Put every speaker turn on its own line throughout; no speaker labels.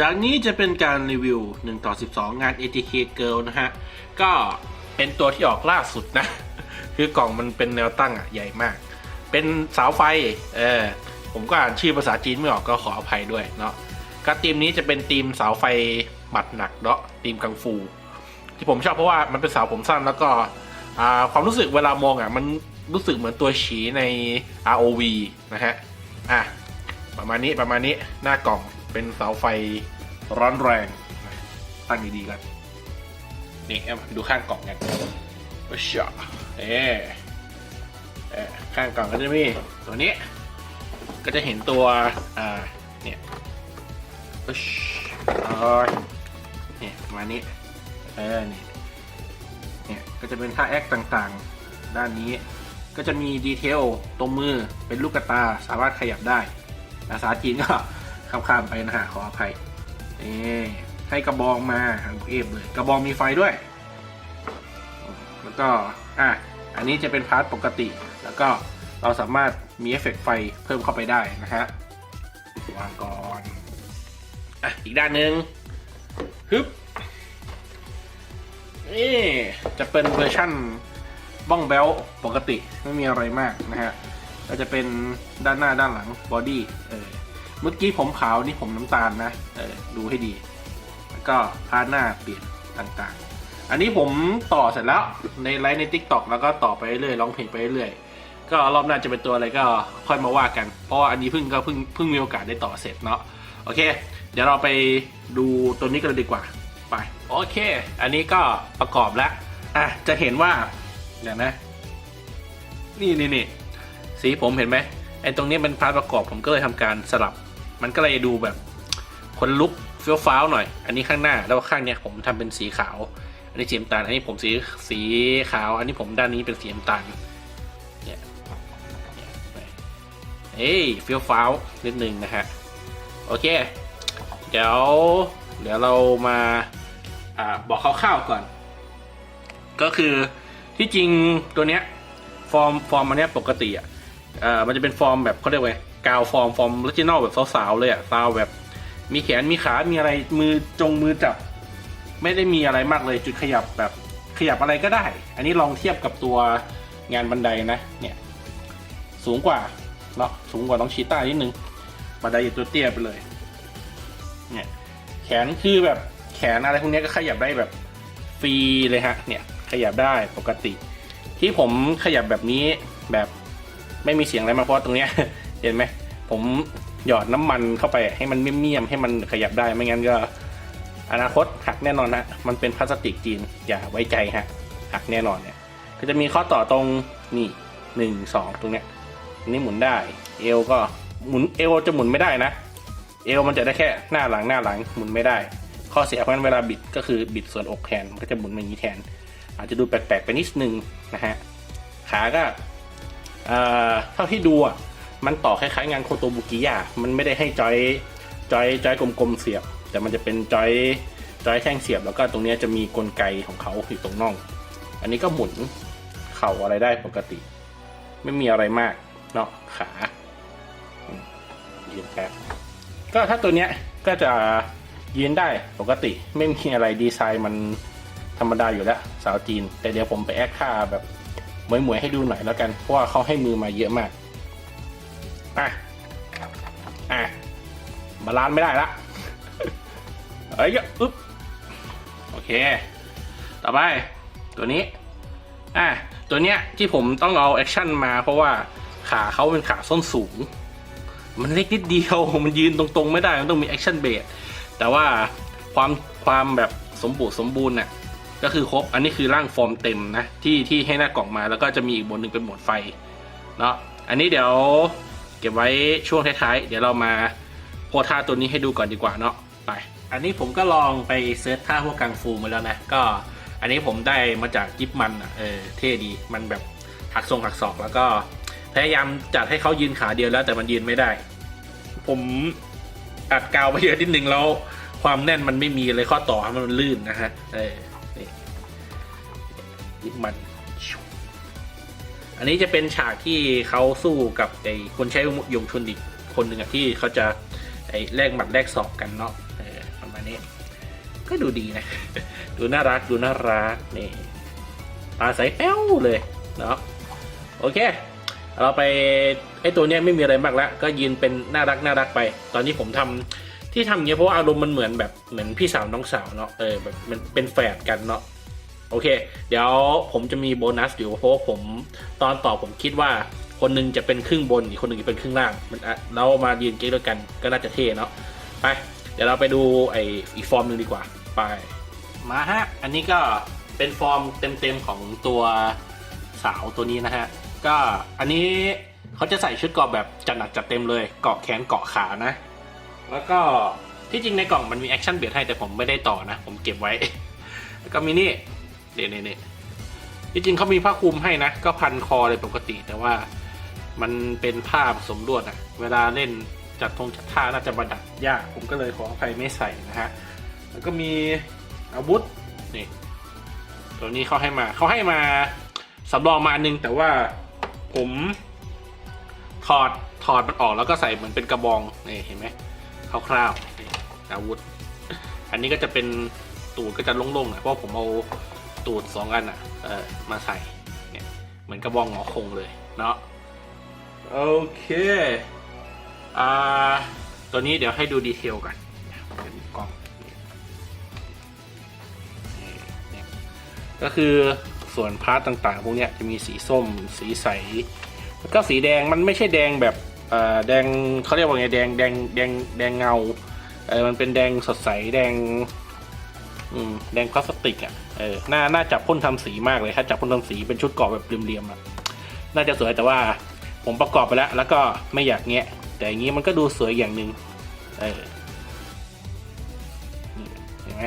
จากนี้จะเป็นการรีวิว 1 ต่อ 12 งาน ATK Girl นะฮะ ก็เป็นตัวที่ออกล่าสุดนะ คือกล่องมันเป็นแนวตั้งอะใหญ่มาก เป็นเสาไฟ เออ ผมก็อ่านชื่อภาษาจีนไม่ออกก็ขออภัยด้วยเนาะก็ทีมนี้จะเป็นทีมเสาไฟหมัดหนักเนาะทีมกังฟู ที่ผมชอบเพราะว่ามันเป็นเสาผมสั้นแล้วก็ความรู้สึกเวลามองอะมันรู้สึกเหมือนตัวฉีใน ROV นะฮะ อะ ประมาณนี้ประมาณนี้หน้ากล่องเป็นเสาไฟ ร้อนแรงตั้งดีๆกันนี่เอามาดูข้างกล่องกันโอ้ชะเอ๊เอ๊ข้างกล่องก็จะมีตัวนี้ ก็จะเห็นตัวอ่าเนี่ยโอ้ชอ้ยเนี่ยมานี้เออนี่เนี่ยก็จะเป็นท่าแอคต่างๆ ด้านนี้ก็จะมีดีเทลตรงมือเป็นลูกกระตาสามารถขยับได้ภาษาจีนก็ข้ามๆไปนะฮะขออภัย นี่ให้กระบองมาทางเอฟเลยกระบองมีไฟด้วย แล้วก็อะอันนี้จะเป็นพาร์ทปกติ แล้วก็เราสามารถมีเอฟเฟกไฟเพิ่มเข้าไปได้นะฮะวางก่อนอะอีกด้านหนึ่งฮึบนี่จะเป็นเวอร์ชั่นบ้องเบลปกติไม่มีอะไรมากนะฮะก็จะเป็นด้านหน้าด้านหลังบอดี้เออ เมื่อกี้ผมขาวนี่ผมน้ำตาลนะเออดูให้ดี แล้วก็พาดหน้าเปลี่ยนต่างๆ อันนี้ผมต่อเสร็จแล้วในไลฟ์ใน Tik t o อกแล้วก็ต่อไปเรื่อยร้องเพลงไปเรื่อยก็รอบหน้าจะเป็นตัวอะไรก็ค่อยมาว่ากัน เพราะว่าอันนี้เพิ่งก็เพิ่งเพิ่งมีโอกาสได้ต่อเสร็จเนาะโอเค เดี๋ยวเราไปดูตัวนี้กันเลยดีกว่าไปโอเค อันนี้ก็ประกอบแล้วอะจะเห็นว่าเดี๋ยวนะ นี่นี่นี่สีผมเห็นไหมไอ้ตรงนี้เป็นพาร์ทประกอบผมก็เลยทำการสลับ มันก็เลยดูแบบคนลุกเฟี้ยวฟ้าวหน่อย อันนี้ข้างหน้าแล้วข้างเนี้ยผมทำเป็นสีขาว อันนี้สีน้ำตาล อันนี้ผมสีสีขาว อันนี้ผมด้านนี้เป็นสีน้ำตาลเนี่ยเอ้ยเฟี้ยวฟ้าวนิดนึงนะฮะ โอเค เดี๋ยว เดี๋ยวเรามาอ่าบอกคร่าวๆก่อน ก็คือที่จริงตัวเนี้ยฟอร์มฟอร์มอันเนี้ยปกติอะอ่อมันจะเป็นฟอร์มแบบเขาเรียกว่า กาวฟอร์มฟอร์มออริจินอลแบบสาวๆเลยอะซาวแบบมีแขนมีขา มีอะไรมือจงมือจับ ไม่ได้มีอะไรมากเลยจุดขยับแบบขยับอะไรก็ได้ อันนี้ลองเทียบกับตัวงานบันไดนะ เนี่ย สูงกว่าเนาะสูงกว่าน้องชีต้านิดนึง บันไดอยู่ตัวเตี้ยไปเลย เนี่ย แขนคือแบบแขนอะไรพวกนี้ก็ขยับได้แบบฟรีเลยฮะ เนี่ย ขยับได้ปกติ ที่ผมขยับแบบนี้แบบไม่มีเสียงอะไรมาเพราะตรงเนี้ย เห็นไหมผมหยอดน้ำมันเข้าไปให้มันเมี่ยมๆให้มันขยับได้ไม่งั้นก็ อนาคตหักแน่นอนนะมันเป็นพลาสติกจีนอย่าไว้ใจฮะหักแน่นอนเนี่ย ก็จะมีข้อต่อตรงนี่หนึ่งสองตรงเนี้ยนนี้หมุนได้ เอวก็หมุนเอวจะหมุนไม่ได้นะ เอวมันจะได้แค่หน้าหลังหน้าหลังหมุนไม่ได้ ข้อเสียเพราะฉะนั้นเวลาบิดก็คือบิดส่วนอกแทนมันก็จะหมุนมาอย่างนี้แทน อาจจะดูแปลกๆไปนิดนึงนะฮะขาก็เอ่อเท่าที่ดูอะ มันต่อคล้ายๆงานโคโตบุกิยะมันไม่ได้ให้จอยจอยจอยกลมๆเสียบ แต่มันจะเป็นจอยจอยแท่งเสียบ แล้วก็ตรงเนี้ยจะมีกลไกของเขาอยู่ตรงน่อง อันนี้ก็หมุนเข่าอะไรได้ปกติ ไม่มีอะไรมากเนาะขายืนแป๊บก็ถ้าตัวเนี้ยก็จะยืนได้ปกติไม่มีอะไรดีไซน์มันธรรมดาอยู่แล้วสาวจีน แต่เดี๋ยวผมไปแอคค่าแบบหมวยๆให้ดูหน่อยแล้วกันเพราะว่าเขาให้มือมาเยอะมาก อะ อะบาลานไม่ได้ละเอ้ยอึ๊บ โอเค ต่อไป ตัวนี้ อะ ตัวเนี้ยที่ผมต้องเอาแอคชั่นมาเพราะว่าขาเขาเป็นขาส้นสูง มันเล็กนิดเดียว มันยืนตรงๆ ไม่ได้ มันต้องมีแอคชั่นเบสแต่ว่าความความแบบสมบูรณ์สมบูรณ์น่ะก็คือครบ อันนี้คือร่างฟอร์มเต็มนะ ที่ที่ให้หน้ากล่องมาแล้วก็จะมีอีกบนหนึ่งเป็นหมดไฟ เนาะอันนี้เดี๋ยว เก็บไว้ช่วงท้ายๆ เดี๋ยวเรามาโพท่าตัวนี้ให้ดูก่อนดีกว่าเนาะไปอันนี้ผมก็ลองไปเซิร์ชท่าพวกกังฟูมาแล้วนะก็อันนี้ผมได้มาจากยิปมันอะเออเท่ดีมันแบบหักทรงหักศอกแล้วก็พยายามจัดให้เขายืนขาเดียวแล้วแต่มันยืนไม่ได้ ผมอัดกาวไปเยอะนิดนึงแล้วความแน่นมันไม่มีเลยข้อต่อมันลื่นนะฮะเออนี่ยิบมัน อันนี้จะเป็นฉากที่เขาสู้กับไอ้คนใช้ยงชุนอีกคนหนึ่งอะที่เขาจะไอ้แลกหมัดแลกศอกกันเนาะเออประมาณนี้ ก็ดูดีนะ ดูน่ารักดูน่ารักนี่ตาใสแป้วเลยเนาะโอเค เราไปไอ้ตัวเนี้ยไม่มีอะไรมากแล้วก็ยืนเป็นน่ารักน่ารักไป ตอนนี้ผมทำที่ทำอย่างเงี้ยเพราะว่าอารมณ์มันเหมือนแบบเหมือนพี่สาวน้องสาวเนาะเออแบบมันเป็นแฝดกันเนาะ โอเค เดี๋ยวผมจะมีโบนัสอยู่เพราะว่าผมตอนต่อผมคิดว่าคนหนึงจะเป็นครึ่งบนอีกคนหนึ่งจะเป็นครึ่งล่างมันเรามายืนเก๊กด้วยกันก็น่าจะเท่เนาะไป เดี๋ยวเราไปดูไออีกฟอร์มหนึ่งดีกว่า ไปมาฮะ อันนี้ก็เป็นฟอร์มเต็มๆของตัวสาวตัวนี้นะฮะ ก็อันนี้เขาจะใส่ชุดเกราะแบบจัดหนักจัดเต็มเลยเกาะแขนเกาะขานะ แล้วก็ที่จริงในกล่องมันมีแอคชั่นเบียดให้แต่ผมไม่ได้ต่อนะ ผมเก็บไว้ แล้วก็มีนี่ เดี๋ยวนี่ที่จริงเขามีผ้าคลุมให้นะ ก็พันคอเลยปกติ แต่ว่ามันเป็นผ้าผสมลวดอะเวลาเล่นจัดทงจัดท่าน่าจะประดับยาก ผมก็เลยขออภัยไม่ใส่นะฮะ แล้วก็มีอาวุธนี่ ตัวนี้เขาให้มาเขาให้มาสำรองมาอันนึงแต่ว่าผมถอดถอดมันออกแล้วก็ใส่เหมือนเป็นกระบองนี่เห็นไหมคร่าวๆอาวุธ อันนี้ก็จะเป็นตูดก็จะโล่งๆน่อยเพราะผมเอา ตูดสองอันอะเออมาใส่เนี่ยเหมือนกระบองหงอคงเลยเนาะโอเคอ่าตัวนี้เดี๋ยวให้ดูดีเทลกันเป็นกล้องก็คือส่วนพาร์ตต่างๆ พวกเนี้ยจะมีสีส้มสีใส แล้วก็สีแดงมันไม่ใช่แดงแบบอ่อแดงเขาเรียกว่าไงแดงแดงแดงแดงเงาเออมันเป็นแดงสดใสแดง อืมแดงพลาสติกอะเออน่าน่าจับพ่นทำสีมากเลยถ้าจับพ่นทำสีเป็นชุดเกราะแบบเหลี่ยมๆอะน่าจะสวยแต่ว่าผมประกอบไปแล้ว แล้วก็ไม่อยากแงะ แต่อย่างนี้มันก็ดูสวยอย่างหนึ่งเออเห็นไหม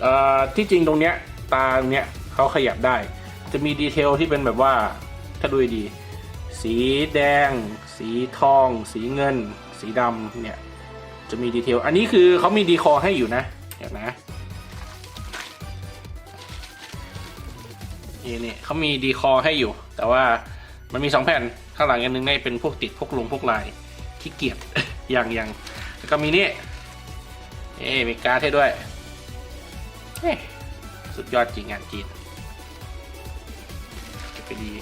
เอ่อที่จริงตรงเนี้ย ตาตรงเนี้ยเขาขยับได้ จะมีดีเทลที่เป็นแบบว่าถ้าดูดี สีแดง สีทอง สีเงิน สีดำเนี่ย จะมีดีเทล อันนี้คือเขามีดีคอให้อยู่นะเดี๋ยวนะ นี่นี่เขามีดีคอให้อยู่ แต่ว่ามันมีสองแผ่นข้างหลังอันนึงเนี่ยเป็นพวกติดพวกลงพวกลายขี้เกียจอย่างอย่างแล้วก็มีนี่เอ๊มีการ์ดให้ด้วยเฮ้สุดยอดจริงงานจีนไปดี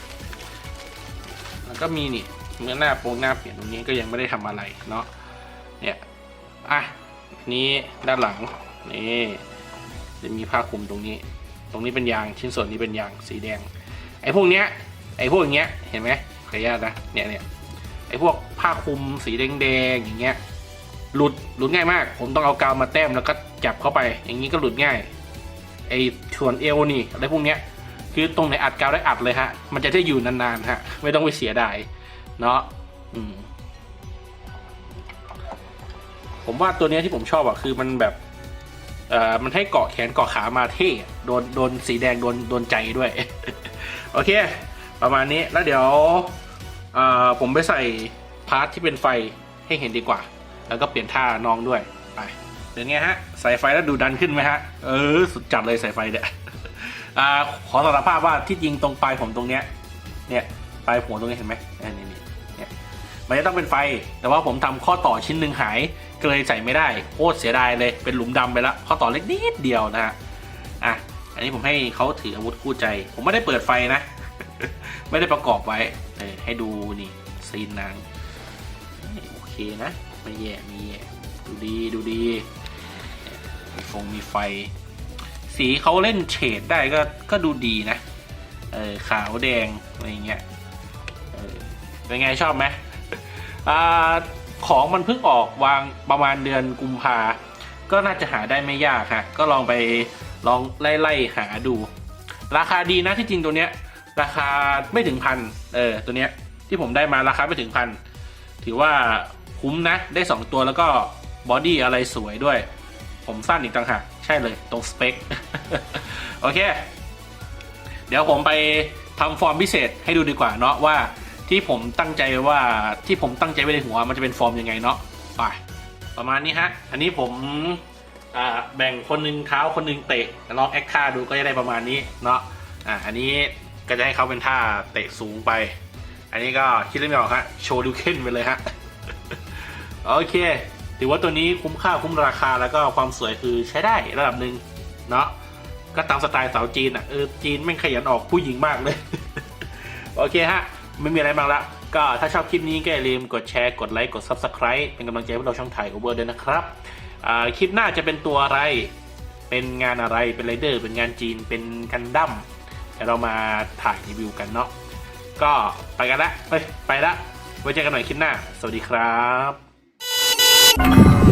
แล้วก็มีนี่เมื่อหน้าโปรงหน้าเปลี่ยนตรงนี้ก็ยังไม่ได้ทำอะไรเนาะเนี่ยอะนี้ด้านหลังนี่จะมีผ้าคลุมตรงนี้ ตรงนี้เป็นยางชิ้นส่วนนี้เป็นยางสีแดง ไอ้พวกเนี้ยไอ้พวกอย่างเงี้ยเห็นไหมขออนุญาตนะเนี่ยเนี่ยไอ้พวกผ้าคลุมสีแดงๆอย่างเงี้ยหลุดหลุดง่ายมาก ผมต้องเอากาวมาแต้มแล้วก็จับเข้าไป อย่างนี้ก็หลุดง่าย ไอ้ส่วนเอวนี่อะไรพวกเนี้ยคือตรงไหนอัดกาวได้อัดเลยฮะ มันจะได้อยู่นานๆฮะ ไม่ต้องไปเสียดายเนาะผมว่าตัวเนี้ยที่ผมชอบอะคือมันแบบ เอ่อมันให้เกาะแขนเกาะขามาเท่โดนโดนสีแดงโดนโดนใจด้วย โอเค ประมาณนี้แล้วเดี๋ยวเอ่อผมไปใส่พาร์ทที่เป็นไฟให้เห็นดีกว่า แล้วก็เปลี่ยนท่าน้องด้วยไปเป็นไงฮะใส่ไฟแล้วดูดันขึ้นไหมฮะเออสุดจัดเลยใส่ไฟเนี่ยอ่าขอสารภาพว่าที่จริงตรงปลายผมตรงเนี้ยเนี่ยปลายหัวตรงนี้เห็นไหมนี่นี่น มันจะต้องเป็นไฟ แต่ว่าผมทำข้อต่อชิ้นหนึ่งหายก็เลยใส่ไม่ได้โคตรเสียดายเลยเป็นหลุมดำไปแล้วข้อต่อเล็กนิดเดียวนะฮะอะอันนี้ผมให้เขาถืออาวุธคู่ใจ ผมไม่ได้เปิดไฟนะ ไม่ได้ประกอบไว้เออให้ดูนี่ซีนนางโอเคนะไม่แย่ไม่แย่ดูดีดูดีมีฟงมีไฟ สีเขาเล่นเฉดได้ก็ก็ดูดีนะเออขาวแดงอะไรเงี้ยเออเป็นไงชอบไหม อ่าของมันเพิ่งออกวางประมาณเดือนกุมภาก็น่าจะหาได้ไม่ยากฮะก็ลองไปลองไล่ๆหาดู ราคาดีนะที่จริงตัวเนี้ย ราคาไม่ถึงพันเออตัวเนี้ยที่ผมได้มาราคาไม่ถึงพันถือว่าคุ้มนะได้ 2 ตัวแล้วก็บอดี้อะไรสวยด้วย ผมสั้นอีกต่างหากใช่เลยตรงสเปค โอเค เดี๋ยวผมไปทำฟอร์มพิเศษให้ดูดีกว่าเนาะว่า ที่ผมตั้งใจว่าที่ผมตั้งใจไว้ในหัวมันจะเป็นฟอร์มยังไงเนาะไปประมาณนี้ฮะ อันนี้ผมแบ่งคนหนึงเท้าคนหนึงเตะลองแอคท่าดูก็จะได้ประมาณนี้เนาะอ่าอันนี้ก็จะให้เขาเป็นท่าเตะสูงไป อันนี้ก็คิดเรื่องไม่ออกฮะโชว์ดูเค้นไปเลยฮะโอเคถือว่าตัวนี้คุ้มค่าคุ้มราคาแล้วก็ความสวยคือใช้ได้ระดับหนึ่งเนาะก็ตามสไตล์สาวจีนอะเออจีนแม่งขยันออกผู้หญิงมากเลย โอเคฮะ ไม่มีอะไรมากละ ก็ถ้าชอบคลิปนี้ก็อย่าลืมกดแชร์ กดไลค์ กด Subscribe เป็นกำลังใจให้เราช่องถ่ายโอเวอร์ด้วยนะครับคลิปหน้าจะเป็นตัวอะไร เป็นงานอะไร เป็นไรเดอร์ เป็นงานจีน เป็นกันดั้มเดี๋ยวเรามาถ่ายรีวิวกันเนาะ ก็ไปกันละ เฮ้ย ไปละ ไว้เจอกันใหม่คลิปหน้า สวัสดีครับ